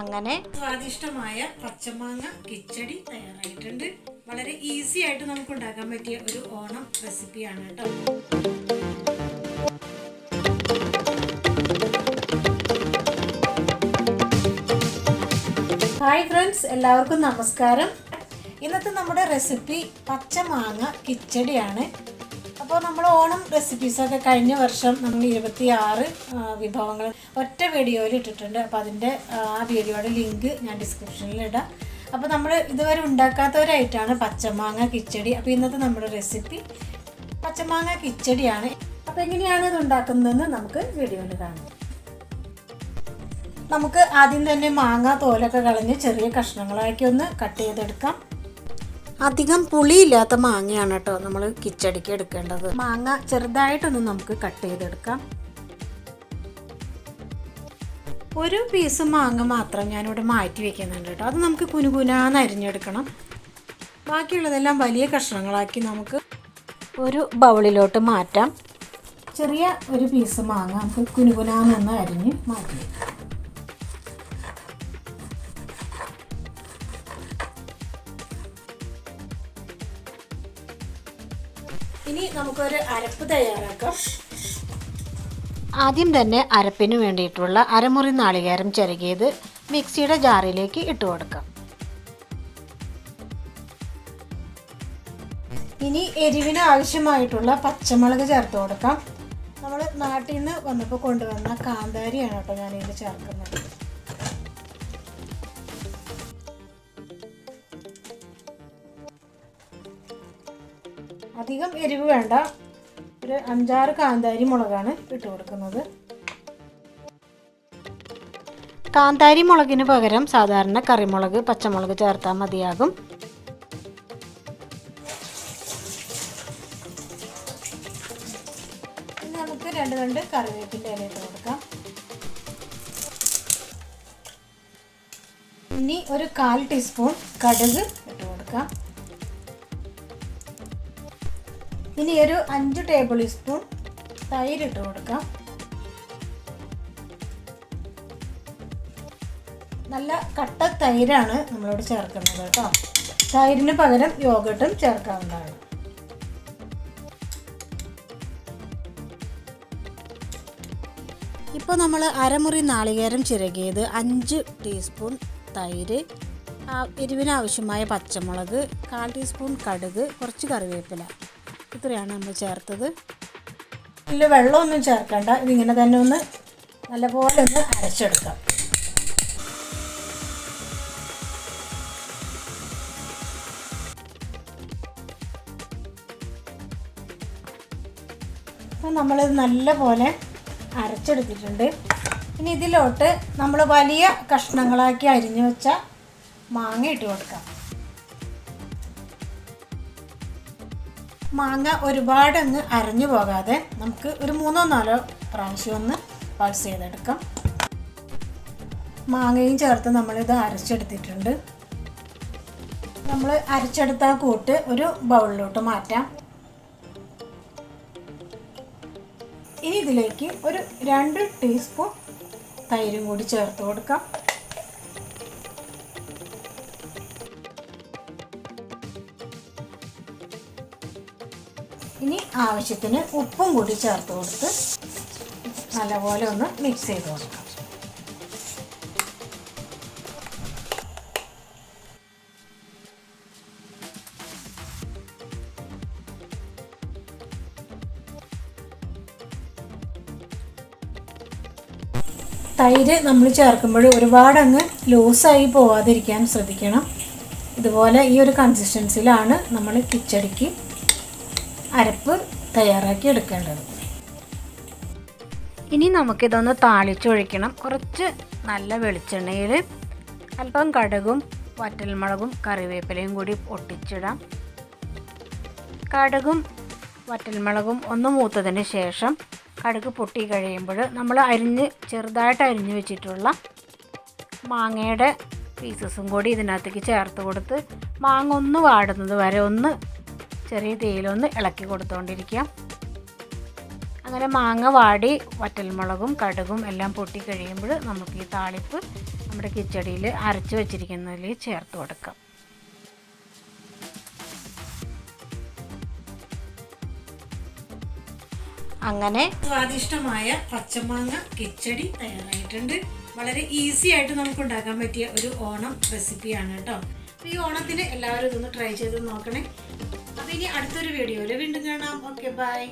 അങ്ങനെ സ്വാദിഷ്ടമായ പച്ചമാങ്ങ കിച്ചടി തയ്യാറായിട്ടുണ്ട്. വളരെ ഈസി ആയിട്ട് നമുക്ക് ഉണ്ടാക്കാൻ പറ്റിയ ഒരു ഓണം റെസിപ്പിയാണ് കേട്ടോ. ഹായ് ഫ്രണ്ട്സ് എല്ലാവർക്കും നമസ്കാരം. ഇന്നത്തെ നമ്മുടെ റെസിപ്പി പച്ചമാങ്ങ കിച്ചടിയാണ്. അപ്പോൾ നമ്മൾ ഓണം റെസിപ്പീസൊക്കെ കഴിഞ്ഞ വർഷം നമ്മൾ ഇരുപത്തി ആറ് വിഭവങ്ങൾ ഒറ്റ വീഡിയോയിൽ ഇട്ടിട്ടുണ്ട്. അപ്പോൾ അതിന്റെ ആ വീഡിയോയുടെ ലിങ്ക് ഞാൻ ഡിസ്ക്രിപ്ഷനിൽ ഇടാം. അപ്പോൾ നമ്മൾ ഇതുവരെ ഉണ്ടാക്കാത്തവരായിട്ടാണ് പച്ചമാങ്ങ കിച്ചടി. അപ്പോൾ ഇന്നത്തെ നമ്മുടെ റെസിപ്പി പച്ചമാങ്ങ കിച്ചടിയാണ്. അപ്പോൾ എങ്ങനെയാണ് ഇത് ഉണ്ടാക്കുന്നതെന്ന് നമുക്ക് വീഡിയോയിൽ കാണാം. നമുക്ക് ആദ്യം തന്നെ മാങ്ങ തോലൊക്കെ കളഞ്ഞ് ചെറിയ കഷ്ണങ്ങളാക്കി ഒന്ന് കട്ട് ചെയ്തെടുക്കാം. അധികം പുളിയില്ലാത്ത മാങ്ങയാണ് കേട്ടോ നമ്മൾ കിച്ചടിക്ക് എടുക്കേണ്ടത്. മാങ്ങ ചെറുതായിട്ടൊന്ന് നമുക്ക് കട്ട് ചെയ്തെടുക്കാം. ഒരു പീസ് മാങ്ങ മാത്രം ഞാനിവിടെ മാറ്റി വെക്കുന്നുണ്ട് കേട്ടോ. അത് നമുക്ക് കുനുകുനാന്ന് അരിഞ്ഞെടുക്കണം. ബാക്കിയുള്ളതെല്ലാം വലിയ കഷ്ണങ്ങളാക്കി നമുക്ക് ഒരു ബൗളിലോട്ട് മാറ്റാം. ചെറിയ ഒരു പീസ് മാങ്ങ നമുക്ക് കുനുകുനാന്നൊന്ന് അരിഞ്ഞ് മാറ്റി ഇനി നമുക്കൊരു അരപ്പ് തയ്യാറാക്കാം. ആദ്യം തന്നെ അരപ്പിന് വേണ്ടിയിട്ടുള്ള അരമുറി നാളികേരം ചിരകിയത് മിക്സിയുടെ ജാറിലേക്ക് ഇട്ട് കൊടുക്കാം. ഇനി എരിവിന് ആവശ്യമായിട്ടുള്ള പച്ചമുളക് ചേർത്ത് കൊടുക്കാം. നമ്മൾ നാട്ടിൽ നിന്ന് വന്നപ്പോൾ കൊണ്ടുവന്ന കാന്താരിയാണ് കേട്ടോ ഞാനിതിൽ ചേർക്കുന്നത്. അധികം എരിവ് വേണ്ട. ഒരു അഞ്ചാറ് കാന്താരി മുളകാണ് ഇട്ട് കൊടുക്കുന്നത്. കാന്താരി മുളകിന് പകരം സാധാരണ കറിമുളക് പച്ചമുളക് ചേർത്താൽ മതിയാകും. നമുക്ക് രണ്ട് രണ്ട് കറിവേപ്പിന്റെ ഇല ഇട്ട് കൊടുക്കാം. ഇനി ഒരു കാൽ ടീസ്പൂൺ കടുക് ഇട്ട് കൊടുക്കാം. ഇനി ഒരു അഞ്ച് ടേബിൾ സ്പൂൺ തൈര് ഇട്ട് കൊടുക്കാം. നല്ല കട്ട തൈരാണ് നമ്മളിവിടെ ചേർക്കുന്നത് കേട്ടോ. തൈരിന് പകരം യോഗട്ടും ചേർക്കാവുന്നതാണ്. ഇപ്പോൾ നമ്മൾ അരമുറി നാളികേരം ചിരകിയത് അഞ്ച് ടീസ്പൂൺ തൈര് എരിവിനാവശ്യമായ പച്ചമുളക് കാൽ ടീസ്പൂൺ കടുക് കുറച്ച് കറിവേപ്പില. ഇത്രയാണ് നമ്മൾ ചേർത്തത്. ഇതിൽ വെള്ളമൊന്നും ചേർക്കണ്ട. ഇതിങ്ങനെ തന്നെ ഒന്ന് നല്ലപോലെ ഒന്ന് അരച്ചെടുക്കാം. അപ്പം നമ്മളിത് നല്ലപോലെ അരച്ചെടുത്തിട്ടുണ്ട്. ഇനി ഇതിലോട്ട് നമ്മൾ വലിയ കഷ്ണങ്ങളാക്കി അരിഞ്ഞു വെച്ച മാങ്ങ ഇട്ട് കൊടുക്കാം. മാങ്ങ ഒരുപാടൊന്ന് അരഞ്ഞു പോകാതെ നമുക്ക് ഒരു മൂന്നോ നാലോ പ്രാവശ്യം ഒന്ന് പൾസ് ചെയ്തെടുക്കാം. മാങ്ങയും ചേർത്ത് നമ്മളിത് അരച്ചെടുത്തിട്ടുണ്ട്. നമ്മൾ അരച്ചെടുത്ത കൂട്ട് ഒരു ബൗളിലോട്ട് മാറ്റാം. ഇനി ഇതിലേക്ക് ഒരു രണ്ട് ടീസ്പൂൺ തൈരും കൂടി ചേർത്ത് കൊടുക്കാം. ഇനി ആവശ്യത്തിന് ഉപ്പും കൂടി ചേർത്ത് കൊടുത്ത് നല്ലപോലെ ഒന്ന് മിക്സ് ചെയ്ത് കൊടുക്കാം. തൈര് നമ്മൾ ചേർക്കുമ്പോൾ ഒരുപാട് അങ്ങ് ലൂസായി പോവാതിരിക്കാൻ ശ്രദ്ധിക്കണം. ഇതുപോലെ ഈ ഒരു കൺസിസ്റ്റൻസിയിലാണ് നമ്മൾ കിച്ചടിക്ക് അരപ്പ് തയ്യാറാക്കി എടുക്കേണ്ടത്. ഇനി നമുക്കിതൊന്ന് താളിച്ചൊഴിക്കണം. കുറച്ച് നല്ല വെളിച്ചെണ്ണയിൽ അല്പം കടുകും വറ്റൽമുളകും കറിവേപ്പിലയും കൂടി ഒട്ടിച്ചിടാം. കടുകും വറ്റൽമുളകും ഒന്ന് മൂത്തതിന് ശേഷം കടുക് പൊട്ടി കഴിയുമ്പോൾ നമ്മൾ അരിഞ്ഞ് ചെറുതായിട്ട് അരിഞ്ഞ് വെച്ചിട്ടുള്ള മാങ്ങയുടെ പീസസും കൂടി ഇതിനകത്തേക്ക് ചേർത്ത് കൊടുത്ത് മാങ്ങ ഒന്ന് വാടുന്നത് വരെ ഒന്ന് ചെറിയ തീയിലൊന്ന് ഇളക്കി കൊടുത്തുകൊണ്ടിരിക്കുക അങ്ങനെ മാങ്ങ വാടി വറ്റൽമുളകും കടുകും എല്ലാം പൊട്ടി കഴിയുമ്പോൾ നമുക്ക് ഈ താളിപ്പ് നമ്മുടെ കിച്ചടിയിൽ അരച്ച് വെച്ചിരിക്കുന്നതിൽ ചേർത്ത് കൊടുക്കാം. അങ്ങനെ സ്വാദിഷ്ടമായ പച്ചമാങ്ങ കിച്ചടി തയ്യാറായിട്ടുണ്ട്. വളരെ ഈസി ആയിട്ട് നമുക്ക് ഉണ്ടാക്കാൻ പറ്റിയ ഒരു ഓണം റെസിപ്പിയാണ് കേട്ടോ. ഈ ഓണത്തിന് എല്ലാവരും ഇതൊന്ന് ട്രൈ ചെയ്ത് നോക്കണേ. അപ്പോൾ ഇനി അടുത്തൊരു വീഡിയോയിൽ വീണ്ടും കാണാം. Okay bye